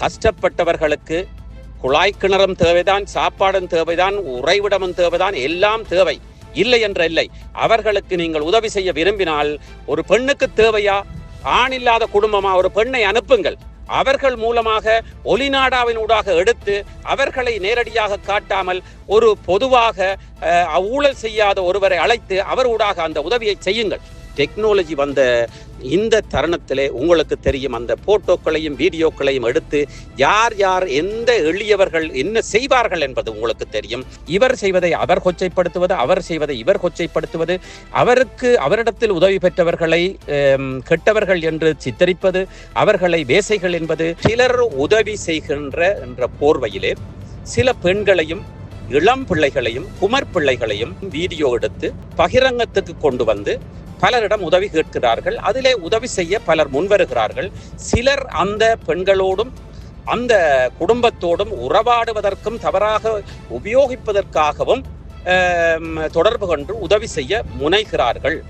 கஷ்டப்பட்டவர்களுக்கு குழாய் கிணறும் தேவைதான் சாப்பாடும் தேவைதான் உறைவிடமும் தேவைதான் எல்லாம் தேவை. இல்லை என்ற இல்லை. அவர்களுக்கு நீங்கள் உதவி செய்ய விரும்பினால் ஒரு பெண்ணுக்கு தேவையா? ஆண் இல்லாத குடும்பமா? ஒரு பெண்ணை அனுப்புங்கள். அவர்கள் மூலமாக ஒலிநாடாவின் ஊடாக எடுத்து அவர்களை நேரடியாக காட்டாமல் ஒரு பொதுவாக ஊழல் செய்யாத ஒருவரை அழைத்து அவர் ஊடாக அந்த உதவியை செய்யுங்கள். டெக்னாலஜி வந்த இந்த தருணத்திலே உங்களுக்கு தெரியும். அந்த போட்டோக்களையும் வீடியோக்களையும் எடுத்து யார் யார் எந்த எளியவர்கள் என்ன செய்வார்கள் என்பது உங்களுக்கு தெரியும். இவர் செய்வதை அவர் கொச்சைப்படுத்துவது அவர் செய்வதை இவர் கொச்சைப்படுத்துவது அவருக்கு அவரிடத்தில் உதவி பெற்றவர்களை கெட்டவர்கள் என்று சித்தரிப்பது அவர்களை வேசைகள் என்பது சிலர் உதவி செய்கின்ற என்ற போர்வையிலே சில பெண்களையும் இளம் பிள்ளைகளையும் குமர் பிள்ளைகளையும் வீடியோ எடுத்து பகிரங்கத்துக்கு கொண்டு வந்து பலரிடம் உதவி கேட்கிறார்கள். அதிலே உதவி செய்ய பலர் முன்வருகிறார்கள். சிலர் அந்த பெண்களோடும் அந்த குடும்பத்தோடும் உறவாடுவதற்கும் தவறாக உபயோகிப்பதற்காகவும் தொடர்பு கொண்டு உதவி செய்ய முனைகிறார்கள்.